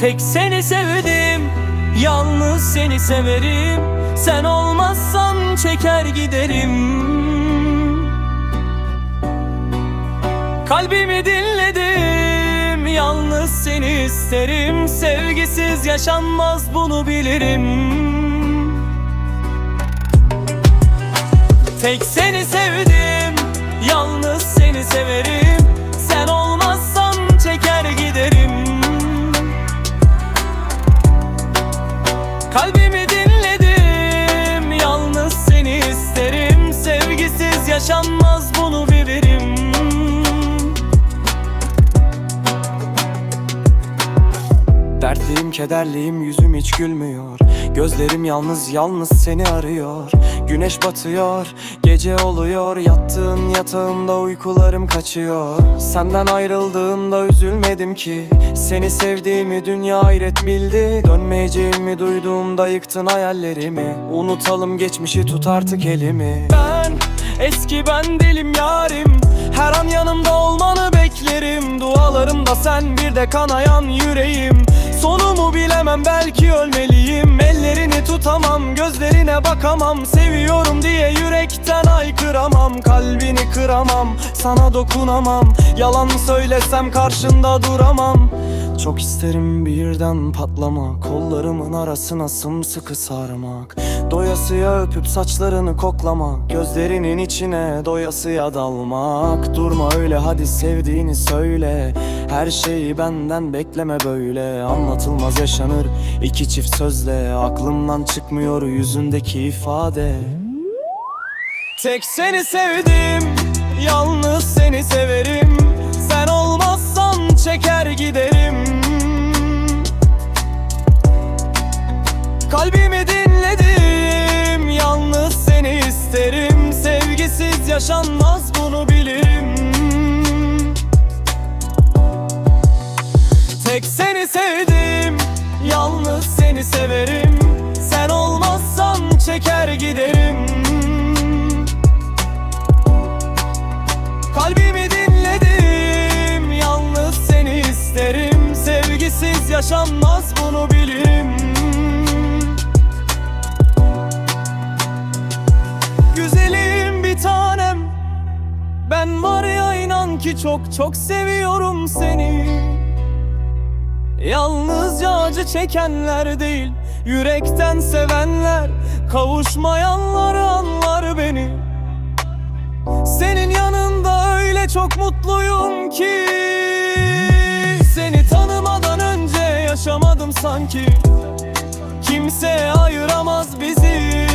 Tek seni sevdim Yalnız seni severim. Sen olmazsan çeker giderim. Kalbimi dinledim Yalnız seni isterim. Sevgisiz yaşanmaz bunu bilirim. Tek seni sevdim Yalnız seni severim Kalbimi dinledim Yalnız seni isterim. Sevgisiz yaşanmaz bunu bilirim. Dertliyim kederliyim yüzüm hiç gülmüyor. Gözlerim yalnız yalnız seni arıyor Güneş batıyor gece oluyor. Yattığın yatağımda uykularım kaçıyor. Senden ayrıldığımda üzülmedim ki. Seni sevdiğimi dünya hayret bildi. Dönmeyeceğimi duyduğumda yıktın hayallerimi. Unutalım geçmişi tut artık elimi. Ben eski ben değilim yarim. Her an yanımda olmanı beklerim. Dualarımda sen bir de kanayan yüreğim Sonumu bilemem belki ölmeliyim. Ellerini tutamam gözlerine bakamam. Seviyorum diye yürekten aykıramam. Kalbini kıramam sana dokunamam. Yalan söylesem karşında duramam Çok isterim birden patlama Kollarımın arasına sımsıkı sarmak. Doyasıya öpüp saçlarını koklamak Gözlerinin içine doyasıya dalmak. Durma öyle hadi sevdiğini söyle. Her şeyi benden bekleme böyle. Anlatılmaz yaşanır iki çift sözle. Aklımdan çıkmıyor yüzündeki ifade. Tek seni sevdim Yalnız seni severim. Sen olmazsan çeker giderim Kalbimi dinledim Yalnız seni isterim. Sevgisiz yaşanmaz bunu bilirim Tek seni sevdim Yalnız seni severim. Sen olmazsan çeker giderim. Kalbimi dinledim Yalnız seni isterim. Sevgisiz yaşanmaz ki çok çok seviyorum seni. Yalnızca acı çekenler değil Yürekten sevenler. Kavuşmayanlar anlar beni. Senin yanında öyle çok mutluyum ki. Seni tanımadan önce yaşamadım sanki. Kimse ayıramaz bizi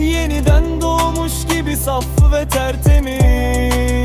Yeniden doğmuş gibi saf ve tertemiz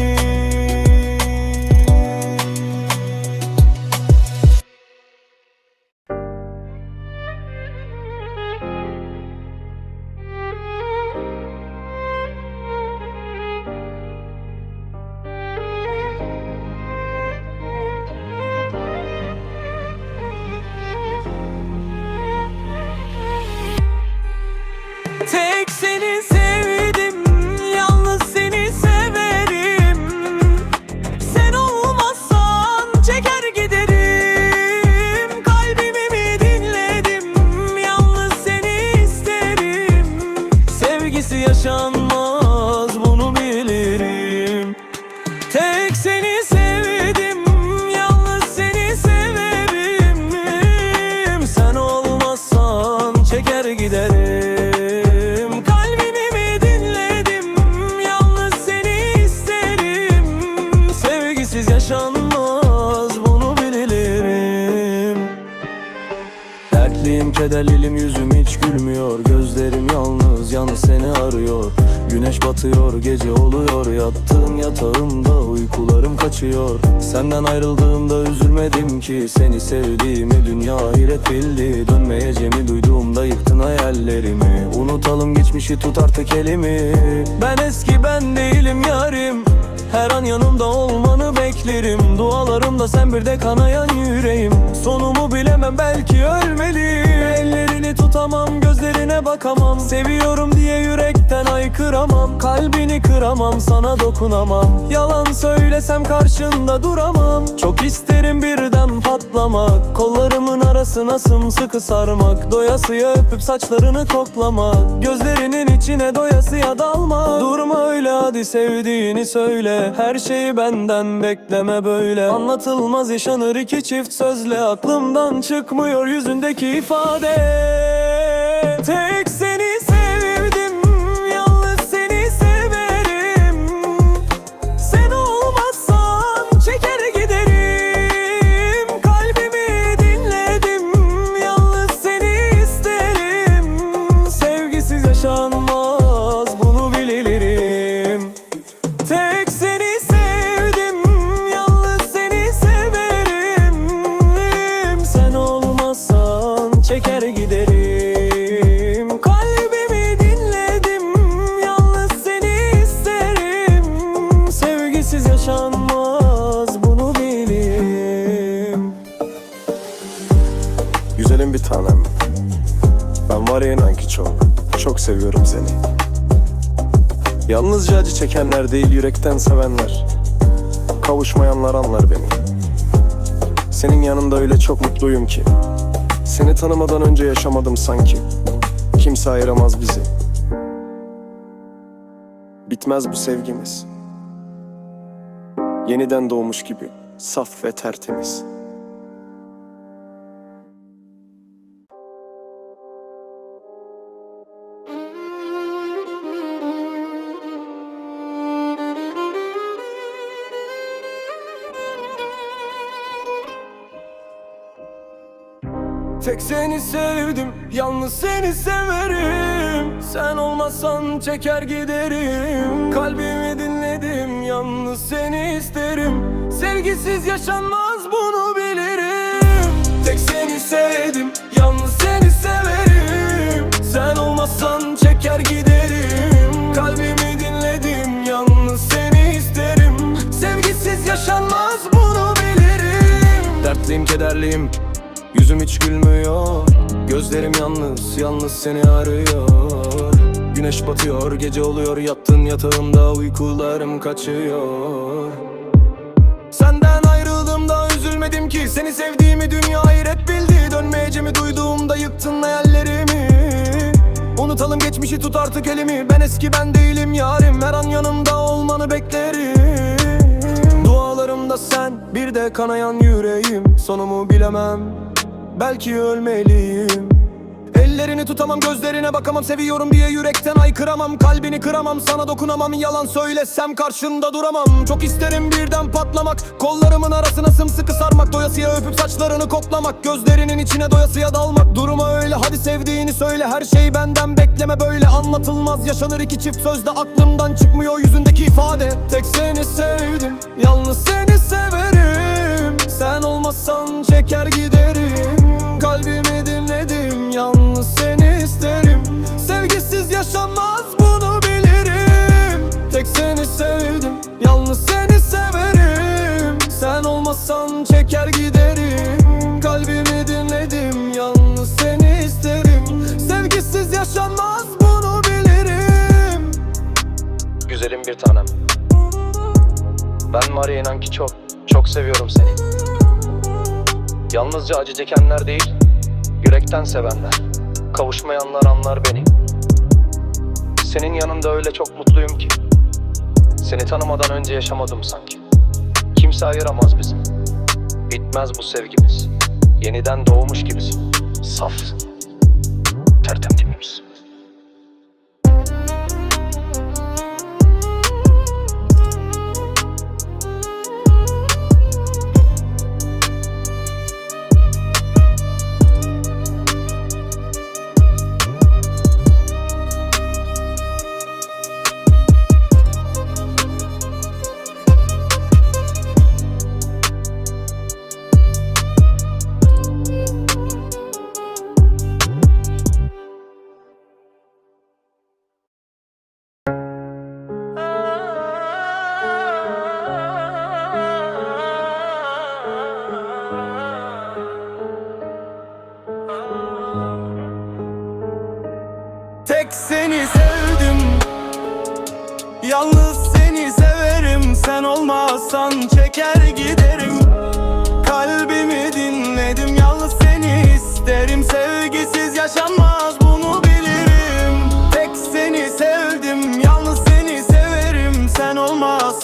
Kederliyim yüzüm hiç gülmüyor. Gözlerim yalnız yalnız seni arıyor. Güneş batıyor gece oluyor. Yattığım yatağımda uykularım kaçıyor. Senden ayrıldığımda üzülmedim ki. Seni sevdiğimi dünya hayret bildi Dönmeyeceğimi duyduğumda yıktın hayallerimi. Unutalım geçmişi tut artık elimi. Ben eski ben değilim yarim. Her an yanımda olmanı beklerim Dualarımda sen bir de kanayan yüreğim. Sonumu bilemem belki ölmeliyim. Ellerini tutamam gözlerine bakamam. Seviyorum diye yürekten aykırı kıramam Kalbini kıramam sana dokunamam. Yalan söylesem karşında duramam. Çok isterim birden patlamak. Kollarımın arasına sımsıkı sarmak. Doyasıya öpüp saçlarını koklamak. Gözlerinin içine doyasıya dalmak. Durma öyle hadi sevdiğini söyle. Her şeyi benden bekleme böyle. Anlatılmaz yaşanır iki çift sözle. Aklımdan çıkmıyor yüzündeki ifade. Tek seni giderim. Kalbimi dinledim, yalnız seni isterim. Sevgisiz yaşanmaz bunu bilirim Güzelim bir tanem Ben var ya inan ki çok Çok seviyorum seni. Yalnızca acı çekenler değil yürekten sevenler. Kavuşmayanlar anlar beni. Senin yanında öyle çok mutluyum ki Seni tanımadan önce yaşamadım sanki. Kimse ayıramaz bizi. Bitmez bu sevgimiz. Yeniden doğmuş gibi Saf ve tertemiz Tek seni sevdim, yalnız seni severim. Sen olmazsan çeker giderim. Kalbimi dinledim, yalnız seni isterim. Sevgisiz yaşanmaz bunu bilirim. Tek seni sevdim, yalnız seni severim. Sen olmazsan çeker giderim. Kalbimi dinledim, yalnız seni isterim. Sevgisiz yaşanmaz bunu bilirim. Dertliyim, kederliyim Yüzüm hiç gülmüyor. Gözlerim yalnız, yalnız seni arıyor. Güneş batıyor, gece oluyor. Yattın yatağımda uykularım kaçıyor. Senden ayrıldığımda üzülmedim ki. Seni sevdiğimi dünya hayret bildi. Dönmeyeceğimi duyduğumda yıktın hayallerimi. Unutalım geçmişi tut artık elimi. Ben eski ben değilim yarim. Her an yanımda olmanı beklerim. Dualarımda sen bir de kanayan yüreğim. Sonumu bilemem Belki ölmeliyim. Ellerini tutamam gözlerine bakamam. Seviyorum diye yürekten aykıramam. Kalbini kıramam sana dokunamam. Yalan söylesem karşında duramam. Çok isterim birden patlamak. Kollarımın arasına sımsıkı sarmak. Doyasıya öpüp saçlarını koklamak. Gözlerinin içine doyasıya dalmak. Duruma öyle hadi sevdiğini söyle. Her şey benden bekleme böyle. Anlatılmaz yaşanır iki çift sözde. Aklımdan çıkmıyor yüzündeki ifade. Tek seni sevdim Yalnız seni severim. Sen olmazsan çeker giderim Kalbimi dinledim Yalnız seni isterim. Sevgisiz yaşanmaz bunu bilirim. Tek seni sevdim Yalnız seni severim. Sen olmazsan çeker giderim. Kalbimi dinledim Yalnız seni isterim. Sevgisiz yaşanmaz bunu bilirim. Güzelim bir tanem. Ben var inan ki çok, çok seviyorum seni Yalnızca acı çekenler değil, yürekten sevenler Kavuşmayanlar anlar beni. Senin yanında öyle çok mutluyum ki Seni tanımadan önce yaşamadım sanki. Kimse ayıramaz bizi Bitmez bu sevgimiz. Yeniden doğmuş gibisin Safsın Tertemiz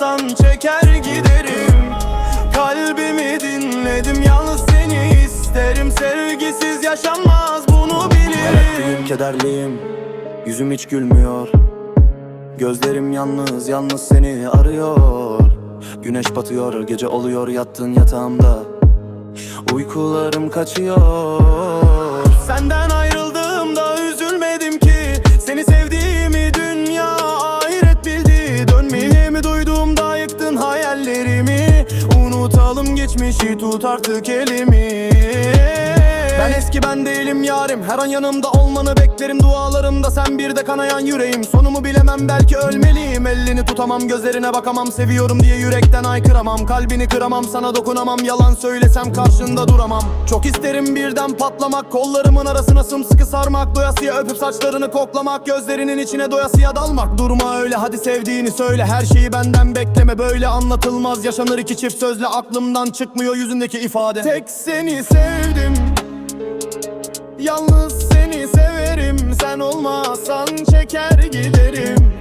olmazsan çeker giderim. Kalbimi dinledim Yalnız seni isterim. Sevgisiz yaşanmaz bunu bilirim. Kederliyim Yüzüm hiç gülmüyor. Gözlerim yalnız yalnız seni arıyor. Güneş batıyor gece oluyor yattığın yatağımda. Uykularım kaçıyor. Senden ayrıldığımda tut artık elimi ben eski ben değilim yarim. Her an yanımda olmanı beklerim. Dualarımda sen bir de kanayan yüreğim. Sonumu bilemem belki ölmeliyim. Elini tutamam gözlerine bakamam. Seviyorum diye yürekten aykıramam. Kalbini kıramam sana dokunamam. Yalan söylesem karşında duramam. Çok isterim birden patlamak. Kollarımın arasına sımsıkı sarmak. Doyasıya öpüp saçlarını koklamak. Gözlerinin içine doyasıya dalmak. Durma öyle hadi sevdiğini söyle. Her şeyi benden bekleme. Böyle anlatılmaz. Yaşanır iki çift sözle aklımdan çıkmıyor yüzündeki ifade. Tek seni sevdim Yalnız seni severim Sen olmazsan çeker giderim.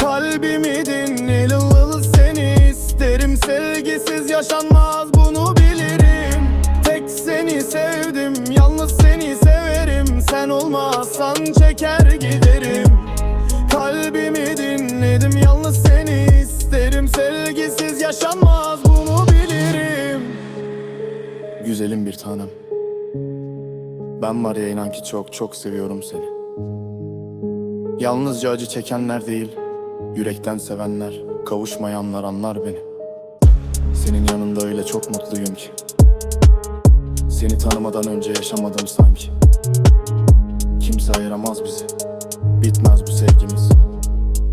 Kalbimi dinle lıl seni isterim. Sevgisiz yaşanmaz bunu bilirim. Tek seni sevdim Yalnız seni severim. Sen olmazsan çeker giderim. Kalbimi dinledim Yalnız seni isterim. Sevgisiz yaşanmaz bunu bilirim. Güzelim bir tanem ben var ya inan ki çok çok seviyorum seni. Yalnızca acı çekenler değil Yürekten sevenler Kavuşmayanlar anlar beni. Senin yanında öyle çok mutluyum ki. Seni tanımadan önce yaşamadım sanki. Kimse ayıramaz bizi Bitmez bu sevgimiz.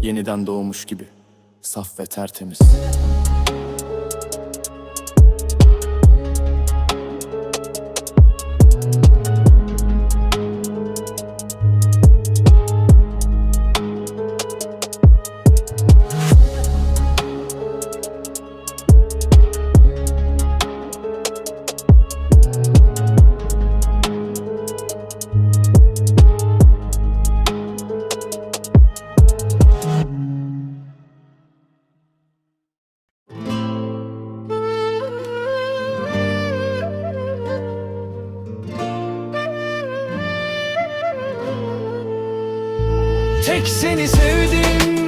Yeniden doğmuş gibi Saf ve tertemiz Seni sevdim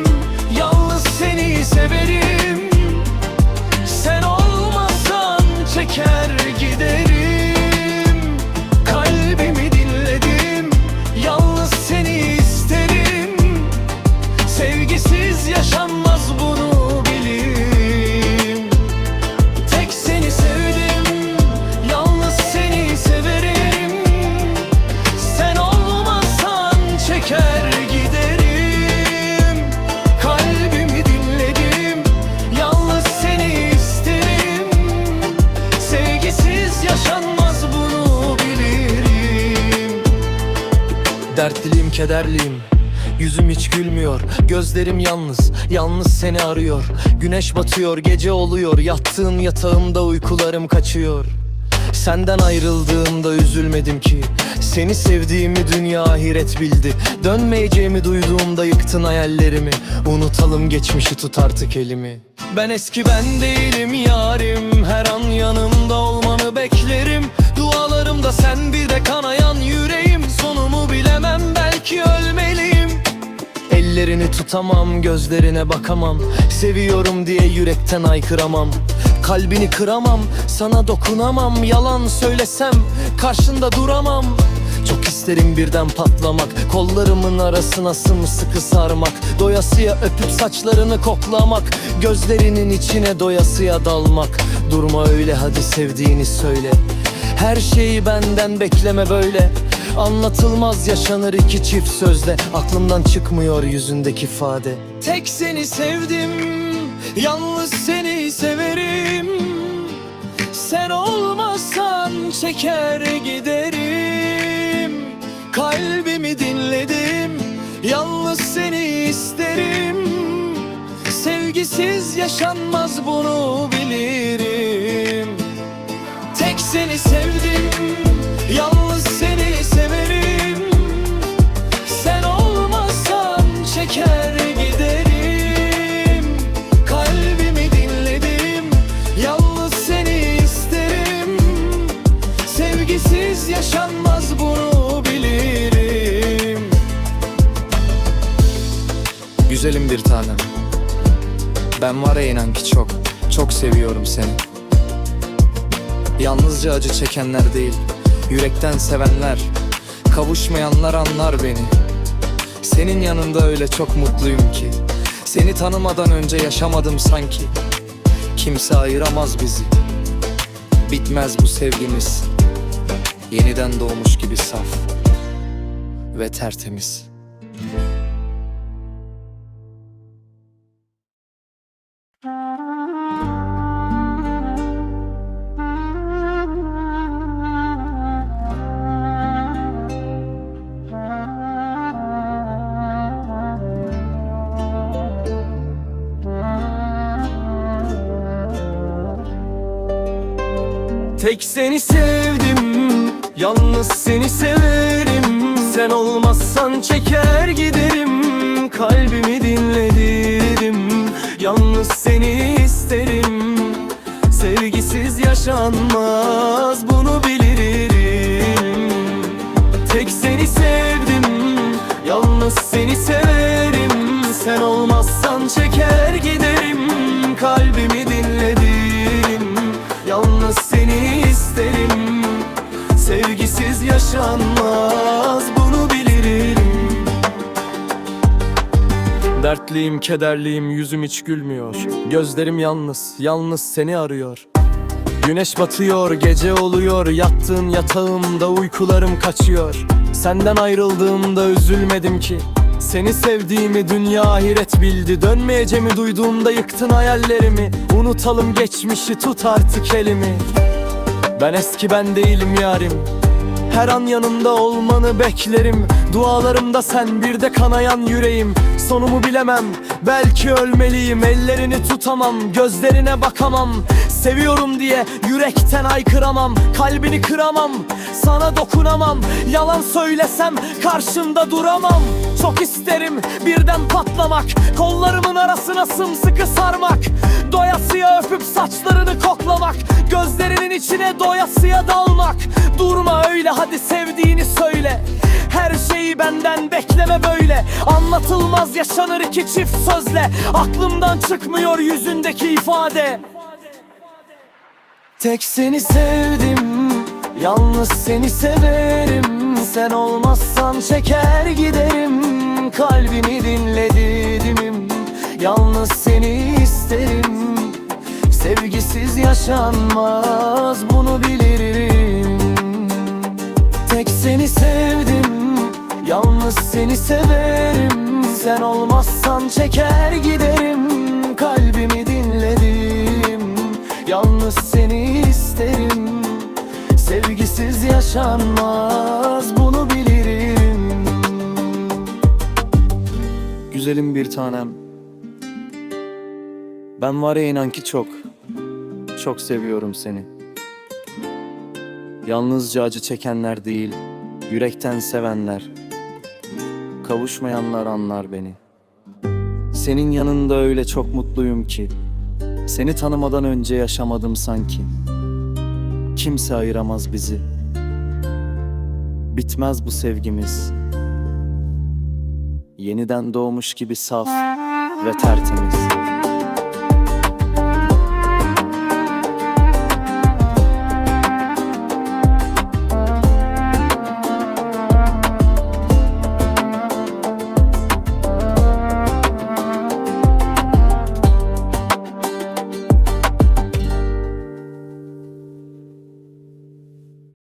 kederliyim. Yüzüm hiç gülmüyor Gözlerim yalnız. Yalnız seni arıyor. Güneş batıyor gece oluyor. Yattığın yatağımda uykularım kaçıyor. Senden ayrıldığımda üzülmedim ki. Seni sevdiğimi dünya ahiret bildi. Dönmeyeceğimi duyduğumda yıktın hayallerimi. Unutalım geçmişi tut artık elimi. Ben eski ben değilim yarim. Her an yanımda olmanı beklerim. Dualarımda sen bir de kanayan yüreğim Ellerini tutamam, gözlerine bakamam. Seviyorum diye yürekten aykıramam. Kalbini kıramam, sana dokunamam. Yalan söylesem karşında duramam. Çok isterim birden patlamak. Kollarımın arasına sımsıkı sarmak. Doyasıya öpüp saçlarını koklamak. Gözlerinin içine doyasıya dalmak. Durma öyle hadi sevdiğini söyle. Her şeyi benden bekleme böyle Anlatılmaz yaşanır iki çift sözle Aklımdan çıkmıyor yüzündeki ifade. Tek seni sevdim Yalnız seni severim. Sen olmazsan çeker giderim. Kalbimi dinledim Yalnız seni isterim. Sevgisiz yaşanmaz bunu bilirim. Tek seni sevdim Ben var ya inan ki çok Çok seviyorum seni. Yalnızca acı çekenler değil Yürekten sevenler Kavuşmayanlar anlar beni. Senin yanında öyle çok mutluyum ki Seni tanımadan önce yaşamadım sanki. Kimse ayıramaz bizi Bitmez bu sevgimiz. Yeniden doğmuş gibi saf Ve tertemiz Tek seni sevdim Yalnız seni severim. Sen olmazsan çeker giderim Kalbimi dinledim Yalnız seni isterim Sevgisiz yaşanmaz Bunu Dertliyim, kederliyim, yüzüm hiç gülmüyor. Gözlerim yalnız, yalnız seni arıyor. Güneş batıyor, gece oluyor. Yattığın yatağımda uykularım kaçıyor. Senden ayrıldığımda üzülmedim ki. Seni sevdiğimi dünya ahiret bildi. Dönmeyeceğimi duyduğumda yıktın hayallerimi. Unutalım geçmişi tut artık elimi. Ben eski ben değilim yarim her an yanımda olmanı beklerim. Dualarımda sen bir de kanayan yüreğim. Sonumu bilemem. Belki ölmeliyim. Ellerini tutamam. Gözlerine bakamam. Seviyorum diye yürekten aykıramam. Kalbini kıramam. Sana dokunamam. Yalan söylesem karşında duramam. Çok isterim birden patlamak. Kollarımın arasına sımsıkı sarmak Doyasıya öpüp saçlarını koklamak Gözlerinin içine doyasıya dalmak. Durma öyle hadi sevdiğini söyle. Her şeyi benden bekleme böyle. Anlatılmaz yaşanır iki çift sözle. Aklımdan çıkmıyor yüzündeki ifade. Tek seni sevdim Yalnız seni severim. Sen olmazsan çeker giderim. Kalbimi dinledim Yalnız seni isterim. Sevgisiz yaşanmaz bunu bilirim. Tek seni sevdim Yalnız seni severim. Sen olmazsan çeker giderim Kalbimi dinledim. Yalnız seni isterim. Sevgisiz yaşanmaz bunu bilirim. Güzelim bir tanem Ben var ya inan ki çok Çok seviyorum seni. Yalnızca acı çekenler değil Yürekten sevenler. Kavuşmayanlar anlar beni. Senin yanında öyle çok mutluyum ki Seni tanımadan önce yaşamadım sanki. Kimse ayıramaz bizi. Bitmez bu sevgimiz. Yeniden doğmuş gibi saf ve tertemiz